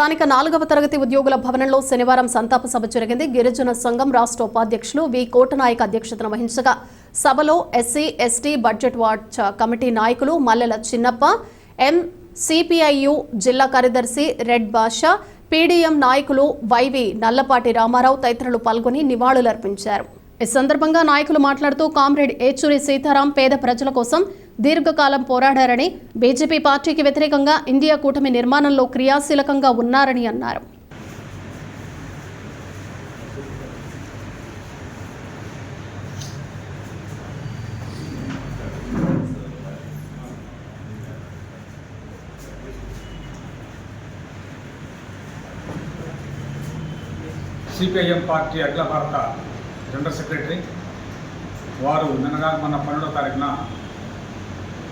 స్థానిక నాలుగవ తరగతి ఉద్యోగుల భవనంలో శనివారం సంతాప సభ జరిగింది. గిరిజన సంఘం రాష్ట్ర ఉపాధ్యక్షులు వి. కోటనాయక్ అధ్యక్షతన వహించగా సభలో SC ST budget watch committee నాయకులు మల్లెల చిన్నప్ప ఎం. సిపిఐయు జిల్లా కార్యదర్శి రెడ్ బాషా పీడీఎం నాయకులు వైవి నల్లపాటి రామారావు తదితరులు పాల్గొని నివాళులర్పించారు. ఈ సందర్భంగా నాయకులు మాట్లాడుతూ కామ్రేడ్ ఏచూరి సీతారాం పేద ప్రజల కోసం దీర్ఘకాలం పోరాడారని బీజేపీ పార్టీకి వ్యతిరేకంగా ఇండియా కూటమి నిర్మాణంలో క్రియాశీలకంగా ఉన్నారని అన్నారు. సిపిఐఎం పార్టీ అఖిల భారత జనరల్ సెక్రటరీ వారు నిన్నగా మన పన్నెండో తారీఖున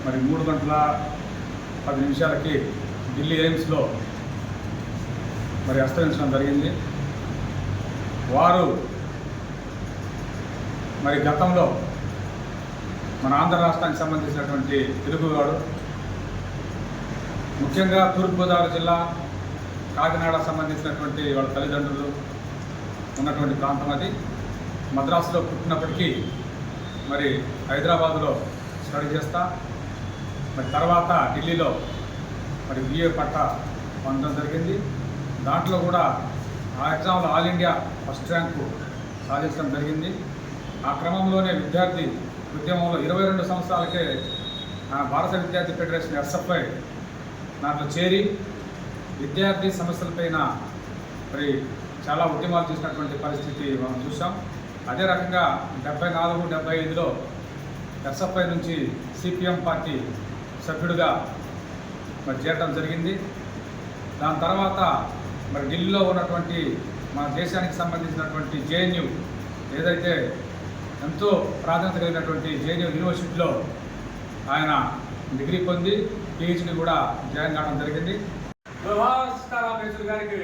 మరి మూడు గంటల పది నిమిషాలకి ఢిల్లీ ఎయిమ్స్లో మరి అస్తరించడం జరిగింది. వారు మరి గతంలో మన ఆంధ్ర రాష్ట్రానికి సంబంధించినటువంటి తెలుగువాడు ముఖ్యంగా తూర్పుగోదావరి జిల్లా కాకినాడ సంబంధించినటువంటి వాళ్ళ తల్లిదండ్రులు ఉన్నటువంటి ప్రాంతం అది. మద్రాసులో పుట్టినప్పటికీ మరి హైదరాబాదులో స్టడీ చేస్తా మరి తర్వాత ఢిల్లీలో మరి బిఏ పట్ట పొందడం జరిగింది. దాంట్లో కూడా ఆ ఎగ్జామ్లో ఆల్ ఇండియా ఫస్ట్ ర్యాంకు సాధించడం జరిగింది. ఆ క్రమంలోనే విద్యార్థి ఉద్యమంలో ఇరవై రెండు సంవత్సరాలకే భారత విద్యార్థి ఫెడరేషన్ ఎస్ఎఫ్ఐ దాంట్లో చేరి విద్యార్థి సమస్యలపైన మరి చాలా ఉద్యమాలు చేసినటువంటి పరిస్థితి మనం చూసాం అదే రకంగా డెబ్బై నాలుగు డెబ్బై ఐదులో ఎస్ఎఫ్ఐ నుంచి సిపిఎం పార్టీ సభ్యుడిగా మరి చేరడం జరిగింది. దాని తర్వాత మరి ఢిల్లీలో ఉన్నటువంటి మన దేశానికి సంబంధించినటువంటి జేఎన్యు ఏదైతే ఎంతో ప్రాధాన్యత కలిగినటువంటి జేఎన్యూ యూనివర్సిటీలో ఆయన డిగ్రీ పొంది పిహెచ్డి కూడా జాయిన్ కావడం జరిగింది. గారికి.